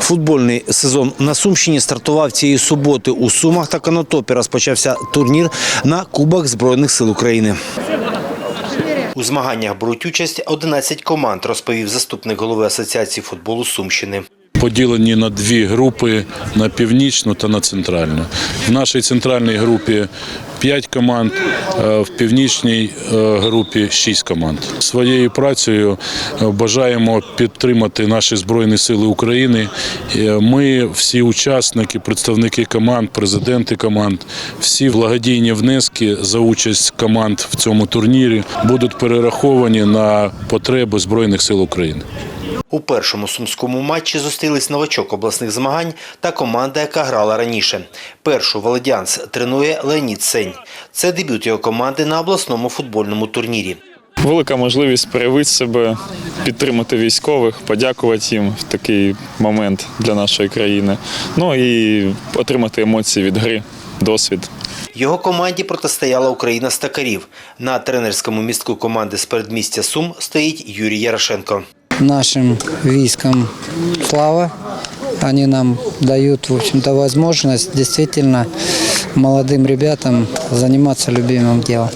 Футбольний сезон на Сумщині стартував цієї суботи. У Сумах та Канотопі розпочався турнір на Кубок Збройних сил України. У змаганнях беруть участь 11 команд, розповів заступник голови Асоціації футболу Сумщини. Поділені на дві групи на північну та на центральну. В нашій центральній групі 5 команд, е, в північній е, групі 6 команд. Своєю працею е, бажаємо підтримати наші Збройні Сили України. Ми, всі учасники, представники команд, президенти команд, всі благодійні внески за участь команд в цьому турнірі будуть перераховані на потреби Збройних сил України. У першому сумському матчі зустрілись новачок обласних змагань та команда, яка грала раніше. Першу Володянс тренує Леонід Сень. Це дебют його команди на обласному футбольному турнірі. Велика можливість проявити себе, підтримати військових, подякувати їм в такий момент для нашої країни. Ну і отримати емоції від гри, досвід. Його команді протистояла Україна стакарів. На тренерському містку команди з передмістя Сум стоїть Юрій Ярошенко. Нашим військам слава. Они нам дают, в общем-то, возможность действительно молодым ребятам заниматься любимым делом.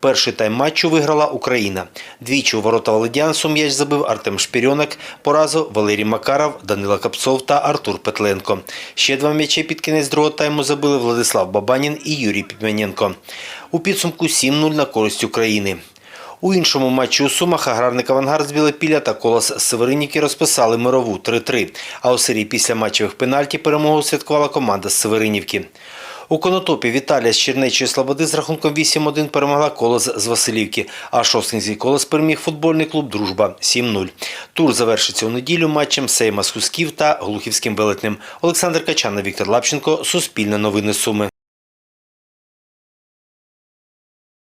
Перший тайм матчу виграла Україна. Двічі у ворота Володянсу м'яч забив Артем Шпірьонок, поразу Валерій Макаров, Данила Капцов та Артур Петленко. Ще два м'ячі під кінець другого тайму забили Владислав Бабанін і Юрій Підмененко. У підсумку 7-0 на користь України. У іншому матчі у Сумах аграрник «Авангард» з Білопілля та Колос з Северинівки розписали мирову 3-3. А у серії після матчевих пенальті перемогу святкувала команда з Северинівки. У Конотопі Віталія з Чернечої Слободи з рахунком 8-1 перемогла Колос з Василівки, а Шостинський Колос переміг футбольний клуб «Дружба» 7-0. Тур завершиться у неділю матчем Сейма з Хусків та Глухівським Велетнем. Олександр Качана, Віктор Лапченко, Суспільне новини Суми.